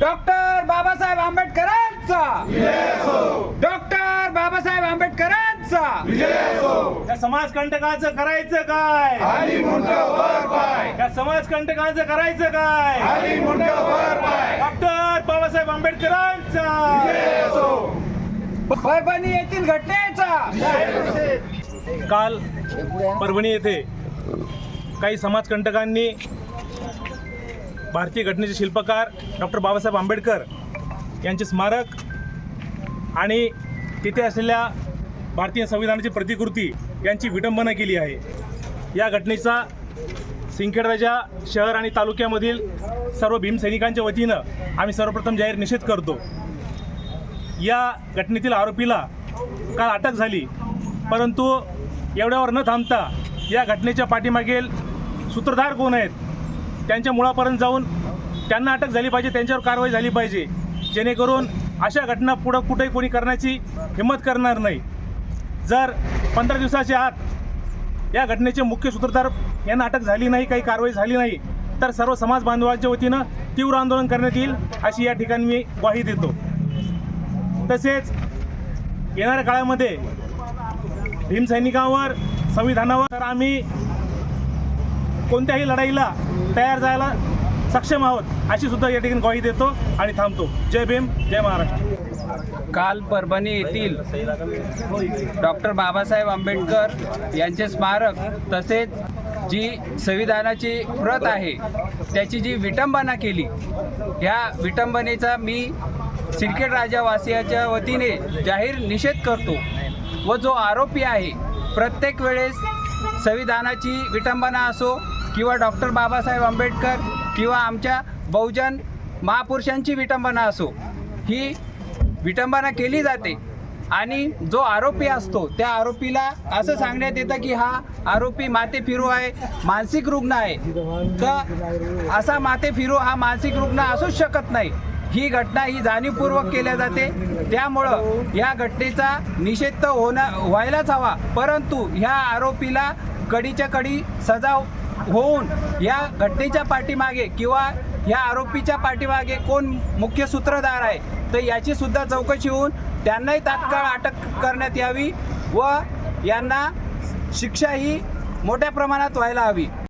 Doctor Babasaheb आंबेडकरांचा. Doctor Babasaheb आंबेडकरांचा. या समाजकंटकाचं करायचं काय? या समाजकंटकाचं करायचं काय? डॉक्टर बाबासाहेब आंबेडकरांचा. परभणी येथील घटनेचा. काल परभणी येथे काही समाजकंटकांनी भारतीय घटनेचे शिल्पकार डॉक्टर बाबासाहेब आंबेडकर यांचे स्मारक आणि तिथे असलेल्या भारतीय संविधानाची प्रतिकृती यांची विटंबना केली आहे. या घटनेचा सिंखेडराजा शहर आणि तालुक्यामधील सर्व भीमसैनिकांच्या वतीनं आम्ही सर्वप्रथम जाहीर निषेध करतो. या घटनेतील आरोपीला काल अटक झाली परंतु एवढ्यावर न थांबता या घटनेच्या पाठीमागील सूत्रधार कोण आहेत त्यांच्या मुळापर्यंत जाऊन त्यांना अटक झाली पाहिजे त्यांच्यावर कारवाई झाली पाहिजे. जेणेकरून अशा घटना पुढं कुठेही कोणी करण्याची हिंमत करणार नाही. जर पंधरा दिवसाच्या आत या घटनेचे मुख्य सूत्रधार यांना अटक झाली नाही काही कारवाई झाली नाही तर सर्व समाज बांधवांच्या वतीनं तीव्र आंदोलन करण्यात येईल अशी या ठिकाणी मी ग्वाही देतो. तसेच येणाऱ्या काळामध्ये भीमसैनिकांवर संविधानावर आम्ही कोणत्याही लढाईला तयार जायला सक्षम आहोत अशी सुद्धा या ठिकाणी ग्वाही देतो आणि थांबतो. जय भीम जय महाराष्ट्र. काल परभणी येथील डॉक्टर बाबासाहेब आंबेडकर यांचे स्मारक तसेच जी संविधानाची प्रत आहे त्याची जी विटंबना केली ह्या विटंबनेचा मी सिरकेट राजावासियाच्या वतीने जाहीर निषेध करतो. व जो आरोपी आहे प्रत्येक वेळेस संविधानाची विटंबना असो किंवा डॉक्टर बाबासाहेब आंबेडकर किंवा आमच्या बहुजन महापुरुषांची विटंबना असो ही विटंबना केली जाते. आणि जो आरोपी असतो त्या आरोपीला असं सांगण्यात येतं की हा आरोपी माते फिरू आहे मानसिक रुग्ण आहे. तर असा माते फिरू हा मानसिक रुग्ण असूच शकत नाही. ही घटना ही जाणीवपूर्वक केल्या जाते. त्यामुळं या घटनेचा निषेध तर होणं व्हायलाच हवा. परंतु ह्या आरोपीला कडीच्या कडी सजा होऊन या घटनेच्या पाठीमागे किंवा या आरोपीच्या पाठीमागे कोण मुख्य सूत्रधार आहे तर याची सुद्धा चौकशी होऊन त्यांनाही तात्काळ अटक करण्यात यावी व यांना शिक्षा ही मोठ्या प्रमाणात व्हायला हवी.